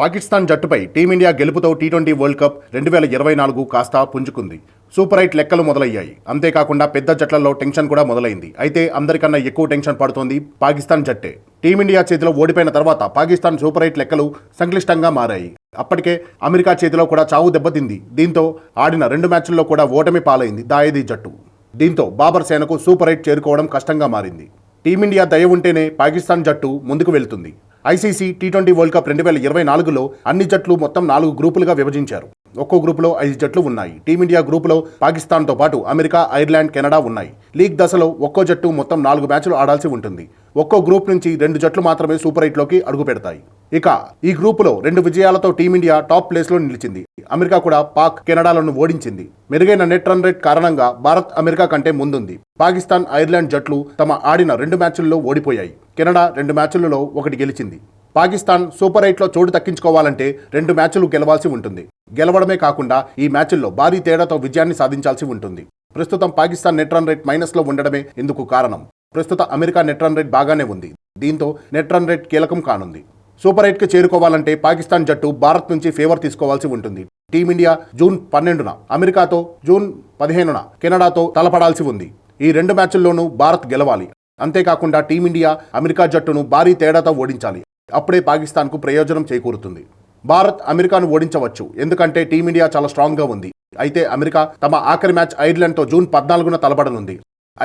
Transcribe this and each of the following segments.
పాకిస్తాన్ జట్టుపై టీమిండియా గెలుపుతో T twenty world cup రెండు వేల ఇరవై నాలుగు కాస్త పుంజుకుంది. సూపర్ ఎయిట్ లెక్కలు మొదలయ్యాయి. అంతేకాకుండా పెద్ద జట్లలో టెన్షన్ కూడా మొదలైంది. అయితే అందరికన్నా ఎక్కువ టెన్షన్ పడుతోంది పాకిస్తాన్ జట్టే. టీమిండియా చేతిలో ఓడిపోయిన తర్వాత పాకిస్తాన్ సూపర్ ఎయిట్ లెక్కలు సంక్లిష్టంగా మారాయి. అప్పటికే అమెరికా చేతిలో కూడా చావు దెబ్బతింది. దీంతో ఆడిన రెండు మ్యాచ్ల్లో కూడా ఓటమి పాలైంది దాయదీ జట్టు. దీంతో బాబర్ సేనకు సూపర్ ఎయిట్ చేరుకోవడం కష్టంగా మారింది. టీమిండియా దయ ఉంటేనే పాకిస్తాన్ జట్టు ముందుకు వెళ్తుంది. ICC T twenty world cup రెండు వేల ఇరవై నాలుగులో అన్ని జట్లు మొత్తం నాలుగు గ్రూపులుగా విభజించారు. ఒక్కో గ్రూపులో ఐదు జట్లు ఉన్నాయి. టీమిండియా గ్రూపులో పాకిస్తాన్తో పాటు అమెరికా ఐర్లాండ్ కెనడా ఉన్నాయి. లీగ్ దశలో ఒక్కో జట్టు మొత్తం నాలుగు మ్యాచ్లు ఆడాల్సి ఉంటుంది. ఒక్కో గ్రూప్ నుంచి రెండు జట్లు మాత్రమే సూపర్ ఎయిట్లోకి అడుగు పెడతాయి. ఇక ఈ గ్రూపులో రెండు విజయాలతో టీమిండియా టాప్ ప్లేస్లో నిలిచింది. అమెరికా కూడా పాక్ కెనడాలను ఓడించింది. మెరుగైన నెట్ రన్ రేట్ కారణంగా భారత్ అమెరికా కంటే ముందుంది. పాకిస్తాన్ ఐర్లాండ్ జట్లు తమ ఆడిన రెండు మ్యాచ్ల్లో ఓడిపోయాయి. కెనడా రెండు మ్యాచ్లలో ఒకటి గెలిచింది. పాకిస్తాన్ సూపర్ ఎయిట్లో చోటు దక్కించుకోవాలంటే రెండు మ్యాచ్లు గెలవాల్సి ఉంటుంది. గెలవడమే కాకుండా ఈ మ్యాచ్ల్లో భారీ తేడాతో విజయాన్ని సాధించాల్సి ఉంటుంది. ప్రస్తుతం పాకిస్తాన్ నెట్ రన్ రేట్ మైనస్లో ఉండడమే ఇందుకు కారణం. ప్రస్తుత అమెరికా నెట్ రన్ రేట్ బాగానే ఉంది. దీంతో నెట్ రన్ రేట్ కీలకం కానుంది. సూపర్ ఎయిట్కి చేరుకోవాలంటే పాకిస్తాన్ జట్టు భారత్ నుంచి ఫేవర్ తీసుకోవాల్సి ఉంటుంది. టీమిండియా జూన్ పన్నెండున అమెరికాతో జూన్ పదిహేనున కెనడాతో తలపడాల్సి ఉంది. ఈ రెండు మ్యాచ్ల్లోనూ భారత్ గెలవాలి. అంతేకాకుండా టీమిండియా అమెరికా జట్టును భారీ తేడాతో ఓడించాలి. అప్పుడే పాకిస్తాన్కు ప్రయోజనం చేకూరుతుంది. భారత్ అమెరికాను ఓడించవచ్చు. ఎందుకంటే టీమిండియా చాలా స్ట్రాంగ్గా ఉంది. అయితే అమెరికా తమ ఆఖరి మ్యాచ్ ఐర్లాండ్తో జూన్ పద్నాలుగున తలబడనుంది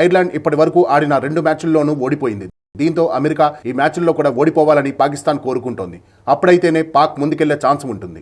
ఐర్లాండ్ ఇప్పటి వరకు ఆడిన రెండు మ్యాచ్ల్లోనూ ఓడిపోయింది. దీంతో అమెరికా ఈ మ్యాచ్ల్లో కూడా ఓడిపోవాలని పాకిస్తాన్ కోరుకుంటోంది. అప్పుడైతేనే పాక్ ముందుకెళ్ళే ఛాన్స్ ఉంటుంది.